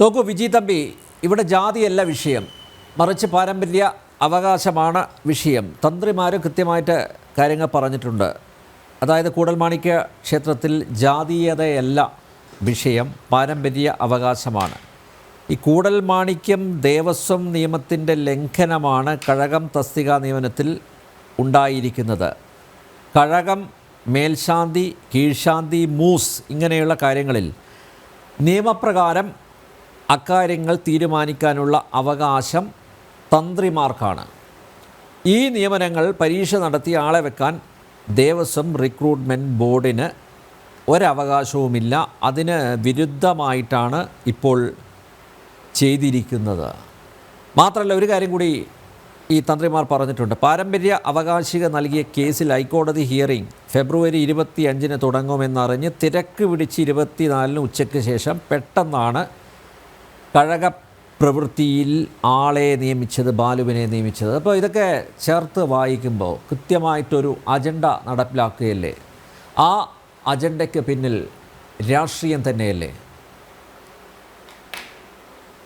നോക്കൂ വിജി തമ്പി ഇവിടെ ജാതിയല്ല വിഷയം. മറിച്ച് പാരമ്പര്യ അവകാശമാണ് വിഷയം. തന്ത്രിമാർ കൃത്യമായിട്ട് കാര്യങ്ങൾ പറഞ്ഞിട്ടുണ്ട്. അതായത് കൂടൽമാണിക്യ ക്ഷേത്രത്തിൽ ജാതീയതയല്ല വിഷയം പാരമ്പര്യ അവകാശമാണ്. ഈ കൂടൽമാണിക്യം ദേവസ്വം നിയമത്തിന്റെ ലംഘനമാണ് കഴകം തസ്തിക നിയമനത്തിൽ ഉണ്ടായിരിക്കുന്നത്. കഴകം മേൽശാന്തി കീഴ്ശാന്തി മൂസ് ഇങ്ങനെയുള്ള കാര്യങ്ങളിൽ നിയമപ്രകാരം അക്കാര്യങ്ങൾ തീരുമാനിക്കാനുള്ള അവകാശം തന്ത്രിമാർക്കാണ്. ഈ നിയമനങ്ങൾ പരീക്ഷ നടത്തി ആളെ വെക്കാൻ ദേവസ്വം റിക്രൂട്ട്മെന്റ് ബോർഡിന് ഒരവകാശവുമില്ല. അതിന് വിരുദ്ധമായിട്ടാണ് ഇപ്പോൾ ചെയ്തിരിക്കുന്നത്. മാത്രമല്ല ഒരു കാര്യം കൂടി ഈ തന്ത്രിമാർ പറഞ്ഞിട്ടുണ്ട്. പാരമ്പര്യ അവകാശിക നൽകിയ കേസിൽ ഹൈക്കോടതി ഹിയറിംഗ് ഫെബ്രുവരി ഇരുപത്തി അഞ്ചിന് തുടങ്ങുമെന്നറിഞ്ഞ് തിരക്ക് പിടിച്ച് ഇരുപത്തിനാലിന് ഉച്ചയ്ക്ക് ശേഷം പെട്ടെന്നാണ് കഴക പ്രവൃത്തിയിൽ ആളെ നിയമിച്ചത് ബാലുവിനെ നിയമിച്ചത്. അപ്പോൾ ഇതൊക്കെ ചേർത്ത് വായിക്കുമ്പോൾ കൃത്യമായിട്ടൊരു അജണ്ട നടപ്പിലാക്കുകയല്ലേ? ആ അജണ്ടയ്ക്ക് പിന്നിൽ രാഷ്ട്രീയം തന്നെയല്ലേ?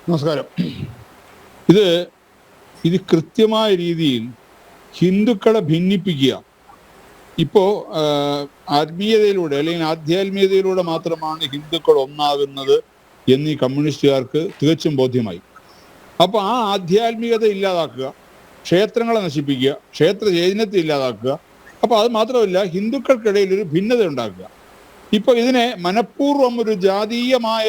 നമസ്കാരം. ഇത് ഇത് കൃത്യമായ രീതിയിൽ ഹിന്ദുക്കളെ ഭിന്നിപ്പിക്കുക. ഇപ്പോൾ ആത്മീയതയിലൂടെ അല്ലെങ്കിൽ ആധ്യാത്മീയതയിലൂടെ മാത്രമാണ് ഹിന്ദുക്കൾ ഒന്നാകുന്നത് എന്ന് കമ്മ്യൂണിസ്റ്റുകാർക്ക് തികച്ചും ബോധ്യമായി. അപ്പോൾ ആ ആധ്യാത്മികത ഇല്ലാതാക്കുക ക്ഷേത്രങ്ങളെ നശിപ്പിക്കുക ക്ഷേത്ര ചൈതന്യത്തെ ഇല്ലാതാക്കുക അപ്പോൾ അത് മാത്രമല്ല ഹിന്ദുക്കൾക്കിടയിൽ ഒരു ഭിന്നത ഉണ്ടാക്കുക. ഇപ്പൊ ഇതിനെ മനഃപൂർവം ഒരു ജാതീയമായ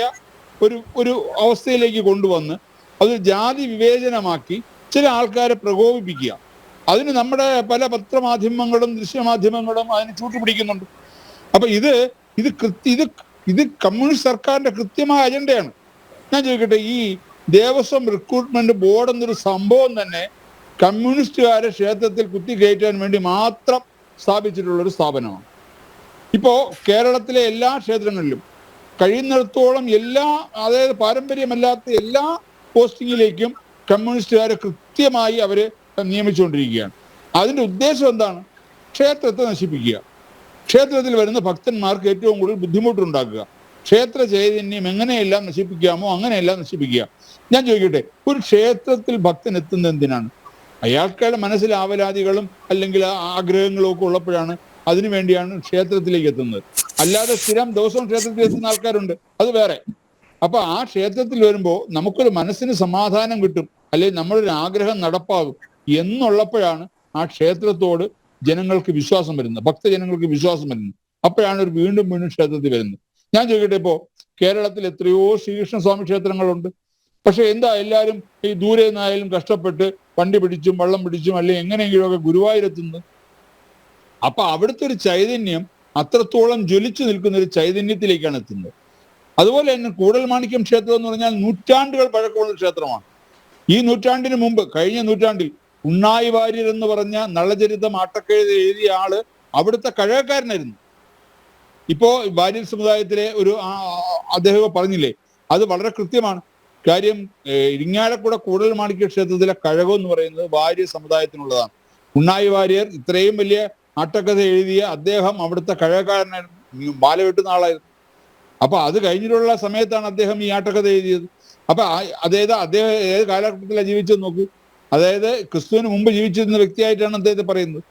ഒരു ഒരു അവസ്ഥയിലേക്ക് കൊണ്ടുവന്ന് അത് ജാതി വിവേചനമാക്കി ചില ആൾക്കാരെ പ്രകോപിപ്പിക്കുക. അതിന് നമ്മുടെ പല പത്രമാധ്യമങ്ങളും ദൃശ്യമാധ്യമങ്ങളും അതിന് ചൂട്ടുപിടിക്കുന്നുണ്ട് അപ്പൊ ഇത് ഇത് ഇത് ഇത് കമ്മ്യൂണിസ്റ്റ് സർക്കാരിന്റെ കൃത്യമായ അജണ്ടയാണ്. ഞാൻ ചോദിക്കട്ടെ ഈ ദേവസ്വം റിക്രൂട്ട്മെന്റ് ബോർഡ് എന്നൊരു സംഭവം തന്നെ കമ്മ്യൂണിസ്റ്റുകാരെ ക്ഷേത്രത്തിൽ കുത്തിക്കയറ്റാൻ വേണ്ടി മാത്രം സ്ഥാപിച്ചിട്ടുള്ള ഒരു സ്ഥാപനമാണ്. ഇപ്പോ കേരളത്തിലെ എല്ലാ ക്ഷേത്രങ്ങളിലും കഴിയുന്നിടത്തോളം എല്ലാ അതായത് പാരമ്പര്യമല്ലാത്ത എല്ലാ പോസ്റ്റിങ്ങിലേക്കും കമ്മ്യൂണിസ്റ്റുകാരെ കൃത്യമായി അവർ നിയമിച്ചുകൊണ്ടിരിക്കുകയാണ്. അതിന്റെ ഉദ്ദേശം എന്താണ്? ക്ഷേത്രത്തെ നശിപ്പിക്കുക. ക്ഷേത്രത്തിൽ വരുന്ന ഭക്തന്മാർക്ക് ഏറ്റവും കൂടുതൽ ബുദ്ധിമുട്ടുണ്ടാക്കുക. ക്ഷേത്ര ചൈതന്യം എങ്ങനെയെല്ലാം നശിപ്പിക്കാമോ അങ്ങനെയെല്ലാം നശിപ്പിക്കുക. ഞാൻ ചോദിക്കട്ടെ ഒരു ക്ഷേത്രത്തിൽ ഭക്തൻ എത്തുന്നത് എന്തിനാണ്? അയാൾക്കാരുടെ മനസ്സിൽ ആവലാതികളും അല്ലെങ്കിൽ ആഗ്രഹങ്ങളും ഒക്കെ ഉള്ളപ്പോഴാണ് അതിനു വേണ്ടിയാണ് ക്ഷേത്രത്തിലേക്ക് എത്തുന്നത്. അല്ലാതെ സ്ഥിരം ദിവസവും ക്ഷേത്രത്തിൽ എത്തുന്ന ആൾക്കാരുണ്ട്. അത് വേറെ. അപ്പൊ ആ ക്ഷേത്രത്തിൽ വരുമ്പോൾ നമുക്കൊരു മനസ്സിന് സമാധാനം കിട്ടും. അല്ലെങ്കിൽ നമ്മളൊരു ആഗ്രഹം നടപ്പാകും. എന്നുള്ളപ്പോഴാണ് ആ ക്ഷേത്രത്തോട് ജനങ്ങൾക്ക് വിശ്വാസം വരുന്നത് ഭക്തജനങ്ങൾക്ക് വിശ്വാസം വരുന്നത്. അപ്പോഴാണ് ഒരു വീണ്ടും വീണ്ടും ക്ഷേത്രത്തിൽ വരുന്നത്. ഞാൻ ചോദിക്കട്ടെ ഇപ്പോ കേരളത്തിൽ എത്രയോ ശ്രീകൃഷ്ണസ്വാമി ക്ഷേത്രങ്ങളുണ്ട്. പക്ഷെ എന്താ എല്ലാവരും ഈ ദൂരെ നിന്നായാലും കഷ്ടപ്പെട്ട് വണ്ടി പിടിച്ചും വള്ളം പിടിച്ചും അല്ലെങ്കിൽ എങ്ങനെയെങ്കിലുമൊക്കെ ഗുരുവായൂരെത്തുന്നത്? അപ്പൊ അവിടുത്തെ ഒരു ചൈതന്യം അത്രത്തോളം ജ്വലിച്ചു നിൽക്കുന്ന ഒരു ചൈതന്യത്തിലേക്കാണ് എത്തുന്നത്. അതുപോലെ തന്നെ കൂടൽമാണിക്യം ക്ഷേത്രം എന്ന് പറഞ്ഞാൽ നൂറ്റാണ്ടുകൾ പഴക്കമുള്ള ക്ഷേത്രമാണ്. ഈ നൂറ്റാണ്ടിന് മുമ്പ് കഴിഞ്ഞ നൂറ്റാണ്ടിൽ ഉണ്ണായി വാര്യർ എന്ന് പറഞ്ഞ നളചരിതം ആട്ടക്കെഴുതി എഴുതിയ ആൾ അവിടുത്തെ കഴകക്കാരനായിരുന്നു. ഇപ്പോ വാര്യർ സമുദായത്തിലെ ഒരു അദ്ദേഹം പറഞ്ഞില്ലേ അത് വളരെ കൃത്യമാണ്. കാര്യം ഇരിങ്ങാലക്കുട കൂടുതൽ മാണിക്യ ക്ഷേത്രത്തിലെ കഴകം എന്ന് പറയുന്നത് വാര്യർ സമുദായത്തിനുള്ളതാണ്. ഉണ്ണായി വാര്യർ ഇത്രയും വലിയ ആട്ടക്കഥ എഴുതിയ അദ്ദേഹം അവിടുത്തെ കഴകക്കാരനായിരുന്നു ബാല വെട്ടുന്ന ആളായിരുന്നു. അപ്പൊ അത് കഴിഞ്ഞിട്ടുള്ള സമയത്താണ് അദ്ദേഹം ഈ ആട്ടക്കഥ എഴുതിയത്. അപ്പൊ അതായത് അദ്ദേഹം ഏത് കാലഘട്ടത്തിലാണ് ജീവിച്ചത് നോക്കൂ. അതായത് ക്രിസ്തുവിന് മുമ്പ് ജീവിച്ചിരുന്ന വ്യക്തിയായിട്ടാണ് അദ്ദേഹത്തെ പറയുന്നത്.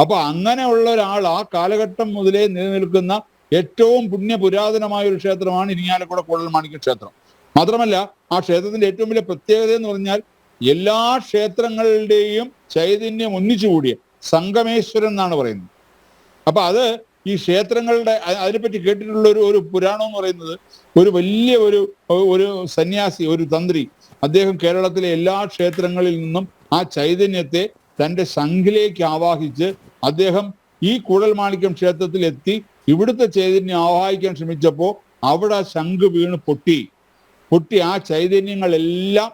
അപ്പൊ അങ്ങനെയുള്ള ഒരാൾ ആ കാലഘട്ടം മുതലേ നിലനിൽക്കുന്ന ഏറ്റവും പുണ്യ പുരാതനമായ ഒരു ക്ഷേത്രമാണ് ഇരിങ്ങാലക്കുട കുഴൽമാണിക്യ ക്ഷേത്രം. മാത്രമല്ല ആ ക്ഷേത്രത്തിന്റെ ഏറ്റവും വലിയ പ്രത്യേകത എന്ന് പറഞ്ഞാൽ എല്ലാ ക്ഷേത്രങ്ങളുടെയും ചൈതന്യം ഒന്നിച്ചുകൂടിയ സംഗമേശ്വരൻ എന്നാണ് പറയുന്നത്. അപ്പൊ അത് ഈ ക്ഷേത്രങ്ങളുടെ അതിനെപ്പറ്റി കേട്ടിട്ടുള്ള ഒരു ഒരു പുരാണം എന്ന് പറയുന്നത് ഒരു വലിയ ഒരു ഒരു സന്യാസി ഒരു തന്ത്രി അദ്ദേഹം കേരളത്തിലെ എല്ലാ ക്ഷേത്രങ്ങളിൽ നിന്നും ആ ചൈതന്യത്തെ തന്റെ സംഘിലേക്ക് ആവാഹിച്ച് അദ്ദേഹം ഈ കൂടൽമാണിക്യം ക്ഷേത്രത്തിൽ എത്തി ഇവിടുത്തെ ചൈതന്യം ആവാഹിക്കാൻ ശ്രമിച്ചപ്പോൾ അവിടെ ശംഖ് വീണ് പൊട്ടി. പൊട്ടി ആ ചൈതന്യങ്ങളെല്ലാം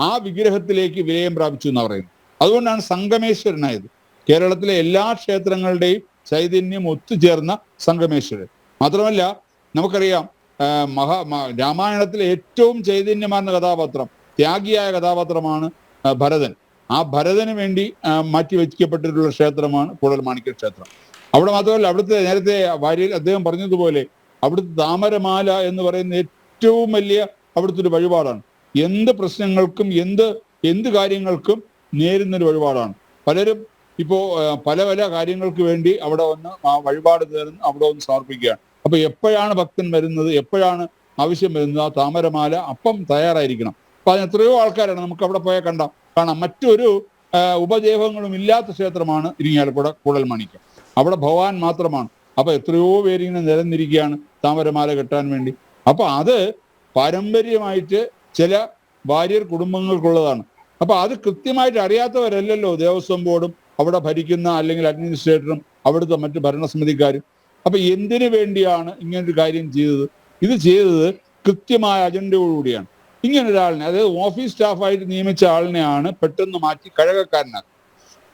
ആ വിഗ്രഹത്തിലേക്ക് വിലയം പ്രാപിച്ചു എന്ന് പറയുന്നത്. അതുകൊണ്ടാണ് സംഗമേശ്വരനായത്. കേരളത്തിലെ എല്ലാ ക്ഷേത്രങ്ങളുടെയും ചൈതന്യം ഒത്തുചേർന്ന സംഗമേശ്വരൻ. മാത്രമല്ല നമുക്കറിയാം മഹാ രാമായണത്തിലെ ഏറ്റവും ചൈതന്യമാർന്ന കഥാപാത്രം ത്യാഗിയായ കഥാപാത്രമാണ് ഭരതൻ. ആ ഭരതന് വേണ്ടി മാറ്റി വെച്ചിക്കപ്പെട്ടിട്ടുള്ള ക്ഷേത്രമാണ് കൂടൽമാണിക്യ ക്ഷേത്രം. അവിടെ മാത്രമല്ല അവിടുത്തെ നേരത്തെ വാര്യയിൽ അദ്ദേഹം പറഞ്ഞതുപോലെ അവിടുത്തെ താമരമാല എന്ന് പറയുന്ന ഏറ്റവും വലിയ അവിടുത്തെ ഒരു വഴിപാടാണ്. എന്ത് പ്രശ്നങ്ങൾക്കും എന്ത് എന്ത് കാര്യങ്ങൾക്കും നേരുന്ന ഒരു വഴിപാടാണ്. പലരും ഇപ്പോ പല പല കാര്യങ്ങൾക്ക് വേണ്ടി അവിടെ വന്ന് ആ വഴിപാട് നേർന്ന് അവിടെ വന്ന് സമർപ്പിക്കുകയാണ്. അപ്പൊ എപ്പോഴാണ് ഭക്തൻ വരുന്നത്? എപ്പോഴാണ് ആവശ്യം വരുന്നത്? ആ താമരമാല അപ്പം തയ്യാറായിരിക്കണം. അപ്പൊ അതിന് എത്രയോ ആൾക്കാരാണ് നമുക്ക് അവിടെ പോയാൽ കണ്ടാം. കാണാം മറ്റൊരു ഉപദേവങ്ങളും ഇല്ലാത്ത ക്ഷേത്രമാണ് ഇരിങ്ങാലക്കുട കൂടൽമാണിക്യം അവിടെ ഭഗവാൻ മാത്രമാണ്. അപ്പൊ എത്രയോ പേരിങ്ങനെ നിരന്നിരിക്കുകയാണ് താമരമാല കെട്ടാൻ വേണ്ടി. അപ്പൊ അത് പാരമ്പര്യമായിട്ട് ചില ഭാര്യർ കുടുംബങ്ങൾക്കുള്ളതാണ്. അപ്പൊ അത് കൃത്യമായിട്ട് അറിയാത്തവരല്ലല്ലോ ദേവസ്വം ബോർഡും അവിടെ ഭരിക്കുന്ന അല്ലെങ്കിൽ അഡ്മിനിസ്ട്രേറ്ററും അവിടുത്തെ മറ്റ് ഭരണസമിതിക്കാരും. അപ്പൊ എന്തിനു വേണ്ടിയാണ് ഇങ്ങനൊരു കാര്യം ചെയ്തത്? ഇത് ചെയ്തത് കൃത്യമായ അജണ്ടയോടുകൂടിയാണ്. ഇങ്ങനെ ഒരാളിനെ അതായത് ഓഫീസ് സ്റ്റാഫായിട്ട് നിയമിച്ച ആളിനെയാണ് പെട്ടെന്ന് മാറ്റി കഴകക്കാരനാക്കുക.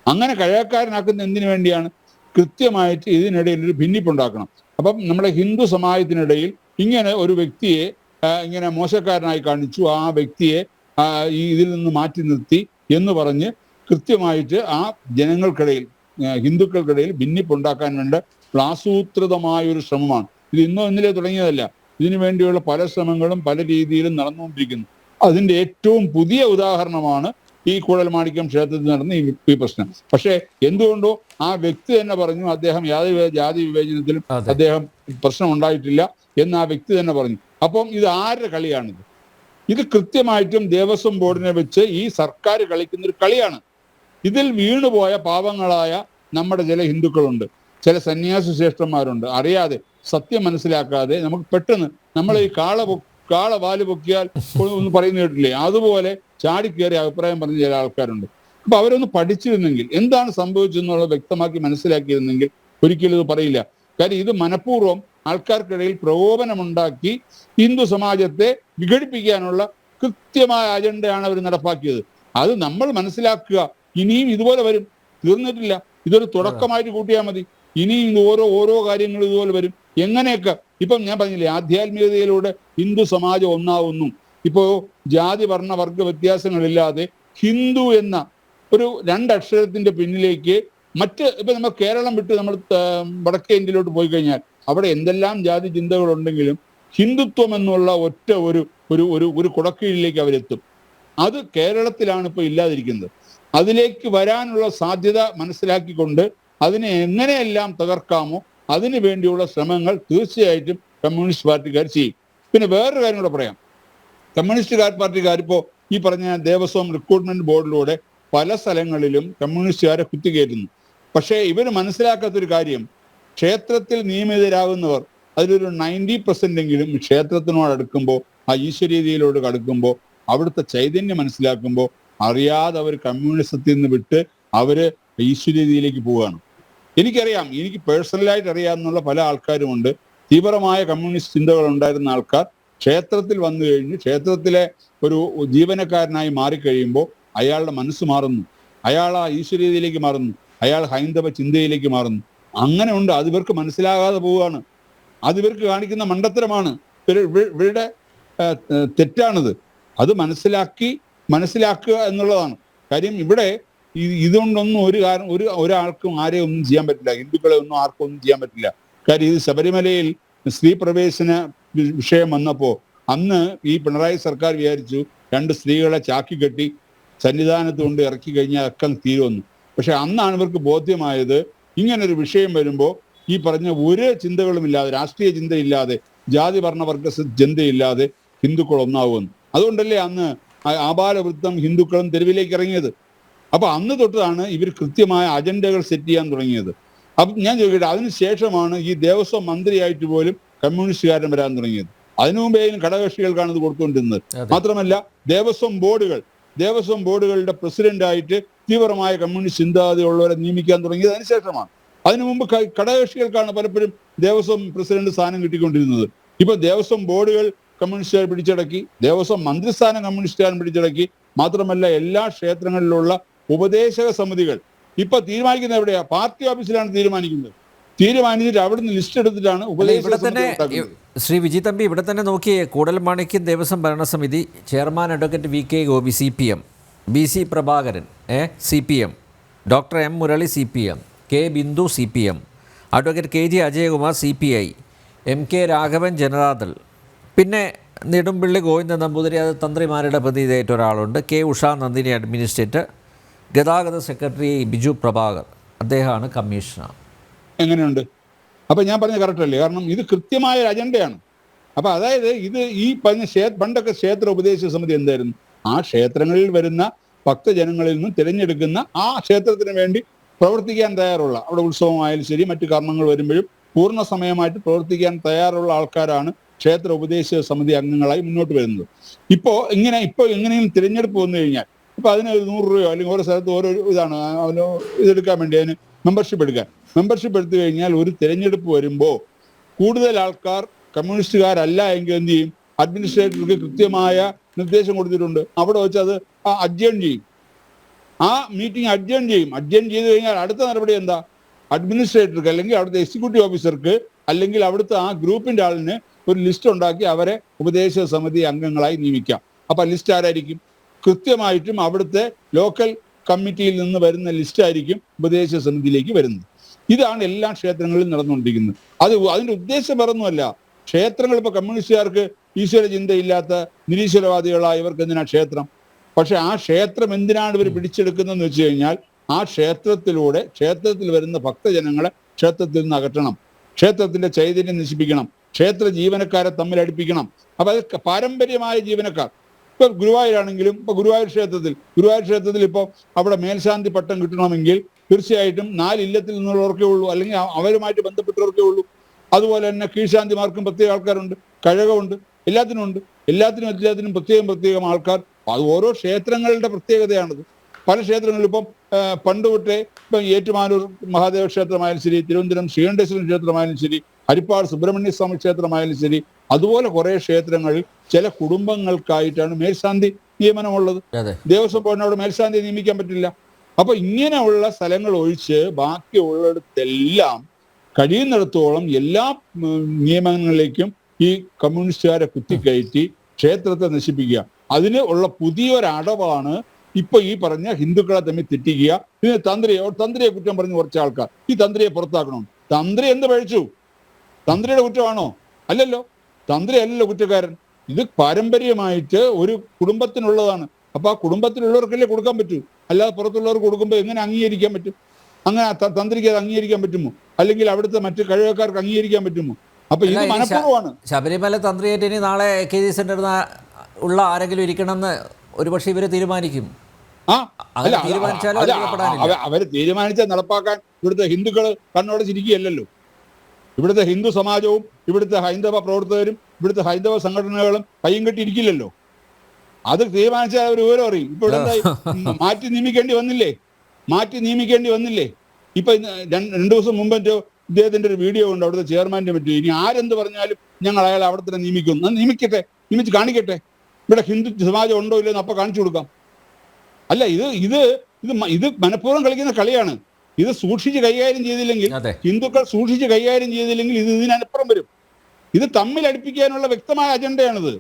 അങ്ങനെ കഴകക്കാരനാക്കുന്ന എന്തിനു വേണ്ടിയാണ്? കൃത്യമായിട്ട് ഇതിനിടയിൽ ഒരു ഭിന്നിപ്പുണ്ടാക്കണം. അപ്പം നമ്മുടെ ഹിന്ദു സമാജത്തിനിടയിൽ ഇങ്ങനെ ഒരു വ്യക്തിയെ ഇങ്ങനെ മോശക്കാരനായി കാണിച്ചു ആ വ്യക്തിയെ ഇതിൽ നിന്ന് മാറ്റി നിർത്തി എന്ന് പറഞ്ഞ് കൃത്യമായിട്ട് ആ ജനങ്ങൾക്കിടയിൽ ഹിന്ദുക്കൾക്കിടയിൽ ഭിന്നിപ്പുണ്ടാക്കാൻ വേണ്ട ആസൂത്രിതമായ ഒരു ശ്രമമാണ്. ഇത് ഇന്നോ ഇന്നലെ തുടങ്ങിയതല്ല. ഇതിനു വേണ്ടിയുള്ള പല ശ്രമങ്ങളും പല രീതിയിലും നടന്നുകൊണ്ടിരിക്കുന്നു. അതിന്റെ ഏറ്റവും പുതിയ ഉദാഹരണമാണ് ഈ കൂടൽമാണിക്യം ക്ഷേത്രത്തിൽ നടന്ന ഈ ഈ പ്രശ്നം. പക്ഷേ എന്തുകൊണ്ടോ ആ വ്യക്തി തന്നെ പറഞ്ഞു അദ്ദേഹം യാതൊരു ജാതി വിവേചനത്തിലും അദ്ദേഹം പ്രശ്നം ഉണ്ടായിട്ടില്ല എന്ന് ആ വ്യക്തി തന്നെ പറഞ്ഞു. അപ്പം ഇത് ആരുടെ കളിയാണിത്? ഇത് കൃത്യമായിട്ടും ദേവസ്വം ബോർഡിനെ വെച്ച് ഈ സർക്കാർ കളിക്കുന്ന ഒരു കളിയാണ്. ഇതിൽ വീണുപോയ പാവങ്ങളായ നമ്മുടെ ചില ഹിന്ദുക്കളുണ്ട്. ചില സന്യാസി ശ്രേഷ്ഠന്മാരുണ്ട്. അറിയാതെ സത്യം മനസ്സിലാക്കാതെ നമുക്ക് പെട്ടെന്ന് നമ്മൾ ഈ കാള കാള വാൽ പൊക്കിയാൽ ഒന്ന് പറയുന്ന കേട്ടില്ലേ അതുപോലെ ചാടിക്കേറി അഭിപ്രായം പറഞ്ഞ ചില ആൾക്കാരുണ്ട്. അപ്പൊ അവരൊന്ന് പഠിച്ചിരുന്നെങ്കിൽ എന്താണ് സംഭവിച്ചെന്നുള്ളത് വ്യക്തമാക്കി മനസ്സിലാക്കിയിരുന്നെങ്കിൽ ഒരിക്കലും ഇത് പറയില്ല. കാര്യം ഇത് മനഃപൂർവം ആൾക്കാർക്കിടയിൽ പ്രകോപനമുണ്ടാക്കി ഹിന്ദു സമാജത്തെ വിഘടിപ്പിക്കാനുള്ള കൃത്യമായ അജണ്ടയാണ് അവർ നടപ്പാക്കിയത്. അത് നമ്മൾ മനസ്സിലാക്കുക. ഇനിയും ഇതുപോലെ വരും. തീർന്നിട്ടില്ല. ഇതൊരു തുടക്കമായിട്ട് കൂട്ടിയാൽ മതി. ഇനിയും ഓരോ ഓരോ കാര്യങ്ങൾ ഇതുപോലെ വരും. എങ്ങനെയൊക്കെ? ഇപ്പം ഞാൻ പറഞ്ഞില്ലേ ആധ്യാത്മികതയിലൂടെ ഹിന്ദു സമാജം ഒന്നാവുന്നു. ഇപ്പോ ജാതി വർണ വർഗ വ്യത്യാസങ്ങളില്ലാതെ ഹിന്ദു എന്ന ഒരു രണ്ടക്ഷരത്തിന്റെ പിന്നിലേക്ക് മറ്റ് ഇപ്പൊ നമ്മൾ കേരളം വിട്ട് നമ്മൾ വടക്കേ ഇന്ത്യയിലോട്ട് പോയി കഴിഞ്ഞാൽ അവിടെ എന്തെല്ലാം ജാതി ചിന്തകളുണ്ടെങ്കിലും ഹിന്ദുത്വം എന്നുള്ള ഒറ്റ ഒരു ഒരു ഒരു ഒരു കുടക്കീഴിലേക്ക് അവരെത്തും. അത് കേരളത്തിലാണ് ഇപ്പോൾ ഇല്ലാതിരിക്കുന്നത്. അതിലേക്ക് വരാനുള്ള സാധ്യത മനസ്സിലാക്കിക്കൊണ്ട് അതിനെ എങ്ങനെയെല്ലാം തകർക്കാമോ അതിനു വേണ്ടിയുള്ള ശ്രമങ്ങൾ തീർച്ചയായിട്ടും കമ്മ്യൂണിസ്റ്റ് പാർട്ടിക്കാർ ചെയ്യും. പിന്നെ വേറൊരു കാര്യം കൂടെ പറയാം. കമ്മ്യൂണിസ്റ്റ് പാർട്ടിക്കാർ ഇപ്പോൾ ഈ പറഞ്ഞ ദേവസ്വം റിക്രൂട്ട്മെന്റ് ബോർഡിലൂടെ പല സ്ഥലങ്ങളിലും കമ്മ്യൂണിസ്റ്റുകാരെ കുത്തിക്കയറ്റുന്നു പക്ഷേ ഇവർ മനസ്സിലാക്കാത്തൊരു കാര്യം ക്ഷേത്രത്തിൽ നിയമിതരാകുന്നവർ അതിലൊരു നയന്റി പെർസെന്റ് എങ്കിലും ക്ഷേത്രത്തിനോട് അടുക്കുമ്പോൾ ആ ഈശ്വരീതിയിലോട് അടുക്കുമ്പോൾ അവിടുത്തെ ചൈതന്യം മനസ്സിലാക്കുമ്പോൾ അറിയാതെ അവർ കമ്മ്യൂണിസത്തിൽ നിന്ന് വിട്ട് അവർ ഈശ്വരീതിയിലേക്ക് പോവുകയാണ്. എനിക്കറിയാം എനിക്ക് പേഴ്സണലായിട്ട് അറിയാവുന്ന പല ആൾക്കാരുമുണ്ട്. തീവ്രമായ കമ്മ്യൂണിസ്റ്റ് ചിന്തകൾ ഉണ്ടായിരുന്ന ആൾക്കാർ ക്ഷേത്രത്തിൽ വന്നു കഴിഞ്ഞ് ക്ഷേത്രത്തിലെ ഒരു ജീവനക്കാരനായി മാറിക്കഴിയുമ്പോൾ അയാളുടെ മനസ്സ് മാറുന്നു. അയാൾ ആ ഈശ്വരീയതയിലേക്ക് മാറുന്നു. അയാൾ ഹൈന്ദവ ചിന്തയിലേക്ക് മാറുന്നു. അങ്ങനെ ഉണ്ട് അത് ഇവർക്ക് മനസ്സിലാകാതെ പോവുകയാണ്. അത് ഇവർക്ക് കാണിക്കുന്ന മണ്ടത്തരമാണ്. ഇവർ ഇവ- ഇവരുടെ തെറ്റാണിത്. അത് മനസ്സിലാക്കി മനസ്സിലാക്കുക എന്നുള്ളതാണ്. കാര്യം ഇവിടെ ഇതുകൊണ്ടൊന്നും ഒരു കാരണം ഒരു ഒരാൾക്കും ആരെയും ഒന്നും ചെയ്യാൻ പറ്റില്ല. ഹിന്ദുക്കളെ ഒന്നും ആർക്കും ഒന്നും ചെയ്യാൻ പറ്റില്ല. കാര്യം ഇത് ശബരിമലയിൽ സ്ത്രീ പ്രവേശന വിഷയം വന്നപ്പോ അന്ന് ഈ പിണറായി സർക്കാർ വിചാരിച്ചു രണ്ട് സ്ത്രീകളെ ചാക്കി കെട്ടി സന്നിധാനത്ത് കൊണ്ട് ഇറക്കി കഴിഞ്ഞാൽ ഒക്കെ തീരുമെന്ന്. പക്ഷെ അന്നാണ് ഇവർക്ക് ബോധ്യമായത് ഇങ്ങനൊരു വിഷയം വരുമ്പോൾ ഈ പറഞ്ഞ ഒരു ചിന്തകളും ഇല്ലാതെ രാഷ്ട്രീയ ചിന്തയില്ലാതെ ജാതി വർണവർഗ ചിന്തയില്ലാതെ ഹിന്ദുക്കൾ ഒന്നാവുമെന്ന്. അതുകൊണ്ടല്ലേ അന്ന് ആ- ആബാലവൃത്തം ഹിന്ദുക്കളും തെരുവിലേക്ക് ഇറങ്ങിയത്. അപ്പൊ അന്ന് തൊട്ടാണ് ഇവർ കൃത്യമായ അജണ്ടകൾ സെറ്റ് ചെയ്യാൻ തുടങ്ങിയത്. അപ്പം ഞാൻ ചോദിക്കട്ടെ അതിനുശേഷമാണ് ഈ ദേവസ്വം മന്ത്രിയായിട്ട് പോലും കമ്മ്യൂണിസ്റ്റുകാരൻ വരാൻ തുടങ്ങിയത്. അതിനു മുമ്പേ ഘടകകക്ഷികൾക്കാണ് ഇത് കൊടുത്തുകൊണ്ടിരുന്നത്. മാത്രമല്ല ദേവസ്വം ബോർഡുകൾ ദേവസ്വം ബോർഡുകളുടെ പ്രസിഡന്റായിട്ട് തീവ്രമായ കമ്മ്യൂണിസ്റ്റ് ചിന്താഗതിയുള്ളവരെ നിയമിക്കാൻ തുടങ്ങിയത് അതിനുശേഷമാണ് അതിനു മുമ്പ് ഘടകകക്ഷികൾക്കാണ് പലപ്പോഴും ദേവസ്വം പ്രസിഡന്റ് സ്ഥാനം കിട്ടിക്കൊണ്ടിരുന്നത്. ഇപ്പൊ ദേവസ്വം ബോർഡുകൾ കമ്മ്യൂണിസ്റ്റുകാർ പിടിച്ചടക്കി ദേവസ്വം മന്ത്രിസ്ഥാനം കമ്മ്യൂണിസ്റ്റുകാരൻ പിടിച്ചടക്കി മാത്രമല്ല എല്ലാ ക്ഷേത്രങ്ങളിലുള്ള ഉപദേശക സമിതികൾ ഇപ്പൊ തീരുമാനിക്കുന്നത് എവിടെയാ? പാർട്ടി ഓഫീസിലാണ് തീരുമാനിക്കുന്നത്. തീരുമാനിച്ചിട്ട് അവിടുന്ന് ലിസ്റ്റ് എടുത്തിട്ടാണ് ഉപദേശക സമിതി ശ്രീ വിജി തമ്പി ഇവിടെ തന്നെ നോക്കിയേ കൂടൽമാണിക്യം ദേവസ്വം ഭരണസമിതി chairman advocate V K Gopi C P M B C Prabhakaran A C P M doctor M Murali C P M K Bindu C P M advocate K G Ajayakumar C P I M K Raghavan Janata Dal പിന്നെ നെടുമ്പിള്ളി ഗോവിന്ദ നമ്പൂതിരി അത് തന്ത്രിമാരുടെ പ്രതിനിധിയായിട്ട് ഒരാളുണ്ട് K Usha Nandini administrator ഗതാഗത secretary Biju Prabhakar അദ്ദേഹമാണ് commissioner. എങ്ങനെയുണ്ട്? അപ്പോൾ ഞാൻ പറഞ്ഞ കറക്റ്റ് അല്ലേ? കാരണം ഇത് കൃത്യമായ ഒരു അജണ്ടയാണ്. അപ്പോൾ അതായത് ഇത് ഈ പറഞ്ഞ ക്ഷേ പണ്ടൊക്കെ ക്ഷേത്ര ഉപദേശ സമിതി എന്തായിരുന്നു? ആ ക്ഷേത്രങ്ങളിൽ വരുന്ന ഭക്തജനങ്ങളിൽ നിന്നും തിരഞ്ഞെടുക്കുന്ന ആ ക്ഷേത്രത്തിന് വേണ്ടി പ്രവർത്തിക്കാൻ തയ്യാറുള്ള അവിടെ ഉത്സവമായാലും ശരി മറ്റു കർമ്മങ്ങൾ വരുമ്പോഴും പൂർണ സമയമായിട്ട് പ്രവർത്തിക്കാൻ തയ്യാറുള്ള ആൾക്കാരാണ് ക്ഷേത്ര ഉപദേശ സമിതി അംഗങ്ങളായി മുന്നോട്ട് വരുന്നത്. ഇപ്പോൾ ഇങ്ങനെ ഇപ്പോൾ എങ്ങനെയും തിരഞ്ഞെടുപ്പ് വന്നു കഴിഞ്ഞാൽ ഇപ്പൊ അതിന് നൂറ് രൂപയോ അല്ലെങ്കിൽ ഓരോ സ്ഥലത്ത് ഓരോ ഇതാണ് അവന് ഇതെടുക്കാൻ വേണ്ടി അതിന് മെമ്പർഷിപ്പ് എടുക്കാൻ. മെമ്പർഷിപ്പ് എടുത്തു കഴിഞ്ഞാൽ ഒരു തിരഞ്ഞെടുപ്പ് വരുമ്പോൾ കൂടുതൽ ആൾക്കാർ കമ്മ്യൂണിസ്റ്റുകാരല്ല എങ്കിൽ എന്ത് ചെയ്യും? അഡ്മിനിസ്ട്രേറ്റർക്ക് കൃത്യമായ നിർദ്ദേശം കൊടുത്തിട്ടുണ്ട്. അവിടെ വെച്ച് അത് അഡ്ജേൺ ചെയ്യും. ആ മീറ്റിംഗ് അഡ്ജേൺ ചെയ്യും. അഡ്ജേൺ ചെയ്ത് കഴിഞ്ഞാൽ അടുത്ത നടപടി എന്താ? അഡ്മിനിസ്ട്രേറ്റർക്ക് അല്ലെങ്കിൽ അവിടുത്തെ എക്സിക്യൂട്ടീവ് ഓഫീസർക്ക് അല്ലെങ്കിൽ അവിടുത്തെ ആ ഗ്രൂപ്പിന്റെ ആളിന് ഒരു ലിസ്റ്റ് ഉണ്ടാക്കി അവരെ ഉപദേശ സമിതി അംഗങ്ങളായി നിയമിക്കാം. അപ്പൊ ലിസ്റ്റ് ആരായിരിക്കും? കൃത്യമായിട്ടും അവിടുത്തെ ലോക്കൽ കമ്മിറ്റിയിൽ നിന്ന് വരുന്ന ലിസ്റ്റ് ആയിരിക്കും ഉപദേശ സമിതിയിലേക്ക് വരുന്നത്. ഇതാണ് എല്ലാ ക്ഷേത്രങ്ങളിലും നടന്നുകൊണ്ടിരിക്കുന്നത്. അത് അതിന്റെ ഉദ്ദേശം വേറൊന്നുമല്ല. ക്ഷേത്രങ്ങൾ ഇപ്പൊ കമ്മ്യൂണിസ്റ്റുകാർക്ക് ഈശ്വര ചിന്തയില്ലാത്ത നിരീശ്വരവാദികളായ ഇവർക്ക് എന്തിനാ ക്ഷേത്രം? പക്ഷെ ആ ക്ഷേത്രം എന്തിനാണ് ഇവർ പിടിച്ചെടുക്കുന്നതെന്ന് വെച്ച് കഴിഞ്ഞാൽ ആ ക്ഷേത്രത്തിലൂടെ ക്ഷേത്രത്തിൽ വരുന്ന ഭക്തജനങ്ങളെ ക്ഷേത്രത്തിൽ നിന്ന് അകറ്റണം. ക്ഷേത്രത്തിന്റെ ചൈതന്യം നശിപ്പിക്കണം. ക്ഷേത്ര ജീവനക്കാരെ തമ്മിൽ അടുപ്പിക്കണം അപ്പൊ അത് പാരമ്പര്യമായ ജീവനക്കാർ ഇപ്പൊ ഗുരുവായൂരാണെങ്കിലും ഇപ്പൊ ഗുരുവായൂർ ക്ഷേത്രത്തിൽ ഗുരുവായൂർ ക്ഷേത്രത്തിൽ ഇപ്പോൾ അവിടെ മേൽശാന്തി പട്ടം കിട്ടണമെങ്കിൽ തീർച്ചയായിട്ടും നാല് ഇല്ലത്തിൽ നിന്നുള്ളവർക്കേ ഉള്ളൂ അല്ലെങ്കിൽ അവരുമായിട്ട് ബന്ധപ്പെട്ടവർക്കേ ഉള്ളൂ. അതുപോലെ തന്നെ കീഴ്ശാന്തിമാർക്കും പ്രത്യേക ആൾക്കാരുണ്ട് കഴകമുണ്ട് എല്ലാത്തിനും ഉണ്ട്. എല്ലാത്തിനും എല്ലാത്തിനും പ്രത്യേകം പ്രത്യേകം ആൾക്കാർ. അത് ഓരോ ക്ഷേത്രങ്ങളുടെ പ്രത്യേകതയാണത്. പല ക്ഷേത്രങ്ങളിൽ ഇപ്പം പണ്ട് തൊട്ടേ ഇപ്പം ഏറ്റുമാനൂർ മഹാദേവ ക്ഷേത്രമായാലും ശരി തിരുവനന്തപുരം ശ്രീകണ്ഠേശ്വരം ക്ഷേത്രമായാലും ശരി ഹരിപ്പാട് സുബ്രഹ്മണ്യ സ്വാമി ക്ഷേത്രമായാലും ശരി അതുപോലെ കുറെ ക്ഷേത്രങ്ങളിൽ ചില കുടുംബങ്ങൾക്കായിട്ടാണ് മേൽശാന്തി നിയമനമുള്ളത്. ദേവസ്വം ബോർഡിനോട് മേൽശാന്തി നിയമിക്കാൻ പറ്റില്ല. അപ്പൊ ഇങ്ങനെയുള്ള സ്ഥലങ്ങൾ ഒഴിച്ച് ബാക്കിയുള്ളിടത്തെല്ലാം കഴിയുന്നിടത്തോളം എല്ലാ നിയമങ്ങളിലേക്കും ഈ കമ്മ്യൂണിസ്റ്റുകാരെ കുത്തിക്കയറ്റി ക്ഷേത്രത്തെ നശിപ്പിക്കുക. അതിന് ഉള്ള പുതിയൊരടവാണ് ഇപ്പൊ ഈ പറഞ്ഞ ഹിന്ദുക്കളെ തമ്മിൽ തെറ്റിക്കുക. ഇതിന് തന്ത്രിയെ തന്ത്രിയെ കുറ്റം പറഞ്ഞ് കുറച്ച് ആൾക്കാർ ഈ തന്ത്രിയെ പുറത്താക്കണം? തന്ത്രി എന്ത് പഴിച്ചു? തന്ത്രിയുടെ കുറ്റമാണോ? അല്ലല്ലോ. തന്ത്രി അല്ലല്ലോ കുറ്റക്കാരൻ. ഇത് പാരമ്പര്യമായിട്ട് ഒരു കുടുംബത്തിനുള്ളതാണ്. അപ്പൊ ആ കുടുംബത്തിലുള്ളവർക്കല്ലേ കൊടുക്കാൻ പറ്റൂ? അല്ലാതെ പുറത്തുള്ളവർക്ക് കൊടുക്കുമ്പോൾ എങ്ങനെ അംഗീകരിക്കാൻ പറ്റും? അങ്ങനെ തന്ത്രിക്ക് അത് അംഗീകരിക്കാൻ പറ്റുമോ? അല്ലെങ്കിൽ അവിടുത്തെ മറ്റു കഴിവക്കാർക്ക് അംഗീകരിക്കാൻ പറ്റുമോ? അപ്പൊ ഇത് മനഃപൂർവമാണ്. ശബരിമല തന്ത്രിയായിട്ട് ഇനി നാളെ കെ ജി സെന്ററിൽ ഉള്ള ആരെങ്കിലും ഇരിക്കണമെന്ന് ഒരുപക്ഷെ ഇവരെ തീരുമാനിക്കും. ആ അല്ല അവർ തീരുമാനിച്ചാൽ നടപ്പാക്കാൻ ഇവിടുത്തെ ഹിന്ദുക്കൾ കണ്ണോടെ ചിരിക്കുകയല്ലല്ലോ. ഇവിടുത്തെ ഹിന്ദു സമാജവും ഇവിടുത്തെ ഹൈന്ദവ പ്രവർത്തകരും ഇവിടുത്തെ ഹൈന്ദവ സംഘടനകളും കയ്യും കെട്ടിയിരിക്കില്ലല്ലോ അത് തീരുമാനിച്ചാൽ അവർ വിവരം അറിയും. ഇപ്പൊ ഇവിടെ മാറ്റി നിയമിക്കേണ്ടി വന്നില്ലേ? മാറ്റി നിയമിക്കേണ്ടി വന്നില്ലേ? ഇപ്പൊ രണ്ടു ദിവസം മുമ്പ് എന്റെ ഇദ്ദേഹത്തിന്റെ ഒരു വീഡിയോ ഉണ്ട് അവിടുത്തെ ചെയർമാന്റെ പറ്റി ഇനി ആരെന്ത് പറഞ്ഞാലും ഞങ്ങൾ അയാൾ അവിടെ തന്നെ നിയമിക്കുന്നു നിയമിക്കട്ടെ? നിയമിച്ച് കാണിക്കട്ടെ? ഇവിടെ ഹിന്ദു സമാജം ഉണ്ടോ ഇല്ലയോ എന്ന് അപ്പൊ കാണിച്ചു കൊടുക്കാം. അല്ല ഇത് ഇത് ഇത് ഇത് മനഃപൂർവം കളിക്കുന്ന കളിയാണ്. ഇത് സൂക്ഷിച്ച് കൈകാര്യം ചെയ്തില്ലെങ്കിൽ ഹിന്ദുക്കൾ സൂക്ഷിച്ച് കൈകാര്യം ചെയ്തില്ലെങ്കിൽ ഇത് ഇതിനപ്പുറം വരും. ഇത് തമ്മിൽ അടുപ്പിക്കാനുള്ള വ്യക്തമായ അജണ്ടയാണിത്.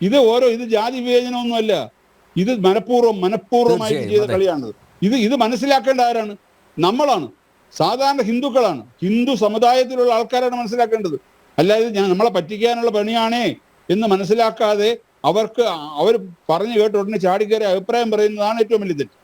ഇത് ഓരോ ഇത് ജാതി വിവേചനമൊന്നുമല്ല. ഇത് മനഃപൂർവം മനഃപൂർവമായിട്ട് ചെയ്ത കളിയാണ്. കളിയാണിത് ഇത് ഇത് മനസ്സിലാക്കേണ്ട ആരാണ്? നമ്മളാണ്. സാധാരണ ഹിന്ദുക്കളാണ്. ഹിന്ദു സമുദായത്തിലുള്ള ആൾക്കാരാണ് മനസ്സിലാക്കേണ്ടത്. അല്ലാതെ ഞാൻ നമ്മളെ പറ്റിക്കാനുള്ള പണിയാണേ എന്ന് മനസ്സിലാക്കാതെ അവർക്ക് അവർ പറഞ്ഞു കേട്ട ഉടനെ ചാടിക്കയറി അഭിപ്രായം പറയുന്നതാണ് ഏറ്റവും വലിയ തെറ്റ്.